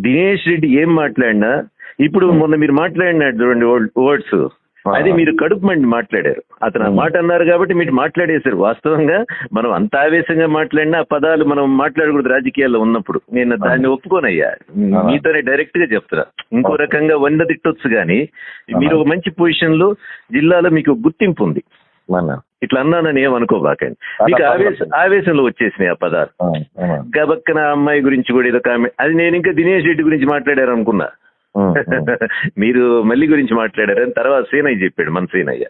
దినేష్ రెడ్డి ఏం మాట్లాడినా ఇప్పుడు మొన్న మీరు మాట్లాడినాడు చూడండి వర్డ్స్ అది మీరు కడుపు మండి మాట్లాడారు. అతను ఆ మాట అన్నారు కాబట్టి మీరు మాట్లాడేశారు. వాస్తవంగా మనం అంత ఆవేశంగా మాట్లాడినా ఆ పదాలు మనం మాట్లాడకూడదు రాజకీయాల్లో ఉన్నప్పుడు. నేను దాన్ని ఒప్పుకోనయ్యా. మీతోనే డైరెక్ట్గా చెప్తున్నా. ఇంకో రకంగా వంద తిట్టొచ్చు కానీ మీరు ఒక మంచి పొజిషన్లో జిల్లాలో మీకు గుర్తింపు ఉంది. ఇట్లా అన్నానని ఏమనుకోబాకండి మీకు ఆవేశ ఆవేశంలో వచ్చేసినాయి ఆ పదాలు గబక్కన అమ్మాయి గురించి కూడా ఏదో కామెంట్ అది నేను ఇంకా దినేష్ రెడ్డి గురించి మాట్లాడారు అనుకున్నా మీరు మళ్ళీ గురించి మాట్లాడారు అని తర్వాత సేనయ్య చెప్పాడు మన సేనయ్య.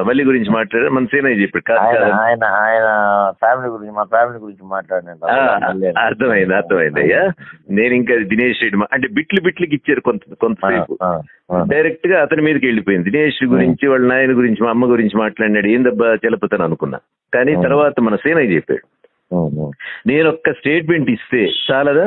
మళ్ళీ గురించి మాట్లాడారు మన సేనయ్య చెప్పాడు ఆయన. ఆయన ఫ్యామిలీ గురించి మా ఫ్యామిలీ గురించి మాట్లాడినాడు. ఆ, అర్థమైంది అర్థమైంది అయ్యా. నేను ఇంకా దినేష్ రెడ్డి అంటే బిట్లు బిట్లకి ఇచ్చారు కొంత కొంతసేపు. డైరెక్ట్గా అతని మీదకి వెళ్ళిపోయింది. దినేష్ గురించి వాళ్ళ నాయన గురించి మా అమ్మ గురించి మాట్లాడినాడు ఏం దెబ్బ చలపతని అనుకున్నా. కానీ తర్వాత మన సేనయ్య చెప్పాడు. నేను ఒక్క స్టేట్మెంట్ ఇస్తే చాలదా?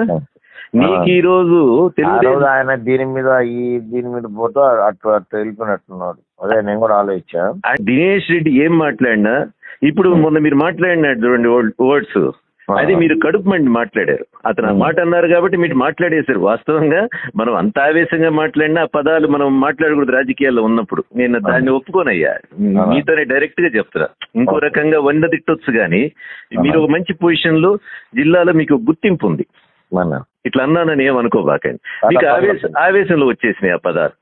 నీకు ఈ రోజు తెలుగుదేశం ఆయన దీని మీద ఈ దీని మీద పోతూ అటు అటు వెళ్ళిపోయినట్టున్నాడు అదే నేను కూడా ఆలోచించా. దినేష్ రెడ్డి ఏం మాట్లాడినా ఇప్పుడు మొన్న మీరు మాట్లాడినాడు చూడండి వర్డ్స్. అది మీరు కడుపు మండి మాట్లాడారు. అతను మాట అన్నారు కాబట్టి మీరు మాట్లాడేశారు. వాస్తవంగా మనం అంత ఆవేశంగా మాట్లాడినా ఆ పదాలు మనం మాట్లాడకూడదు రాజకీయాల్లో ఉన్నప్పుడు. నేను దాన్ని ఒప్పుకోనయ్యా. మీతోనే డైరెక్ట్గా చెప్తున్నా. ఇంకో రకంగా వంద తిట్టొచ్చు కానీ మీరు ఒక మంచి పొజిషన్లో జిల్లాలో మీకు గుర్తింపు ఉంది. మన. ఇట్లా అన్నానని ఏమనుకోబాకండి. మీకు ఆవేశ ఆవేశంలో వచ్చేసినాయి ఆ పదాలు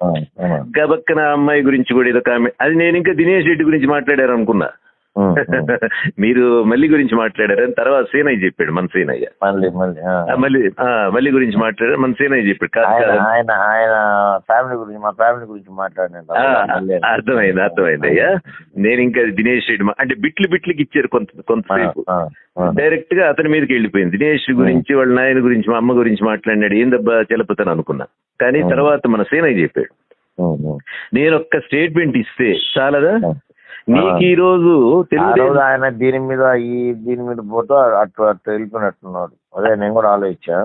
గబక్కన అమ్మాయి గురించి కూడా ఏదో కామెంట్ అది నేను ఇంకా దినేష్ రెడ్డి గురించి మాట్లాడారు అనుకున్నా మీరు మళ్ళీ గురించి మాట్లాడారు అని తర్వాత సేనయ్య చెప్పాడు మన సేనయ్య. మళ్ళీ మళ్ళీ గురించి మాట్లాడారు మన సేనయ్య చెప్పాడు ఆయన. ఆయన ఫ్యామిలీ గురించి మా ఫ్యామిలీ గురించి మాట్లాడినాడు. అర్థమైంది అర్థమైంది అయ్యా. నేను ఇంకా దినేష్ రెడ్డి అంటే బిట్లు బిట్లకి ఇచ్చారు కొంత కొంతసేపు. డైరెక్ట్గా అతని మీదకి వెళ్ళిపోయింది. దినేష్ గురించి వాళ్ళ నాయన గురించి మా అమ్మ గురించి మాట్లాడినాడు ఏం దెబ్బ చలపతని అనుకున్నా. కానీ తర్వాత మన సేనయ్య చెప్పాడు. నేను ఒక్క స్టేట్మెంట్ ఇస్తే చాలదా? నీకు ఈ రోజు తెలుగుదేశం ఆయన దీని మీద ఈ దీని మీద పోతూ అటు అటు వెళ్ళిపోయినట్టున్నాడు. అదే నేను కూడా ఆలోచించా.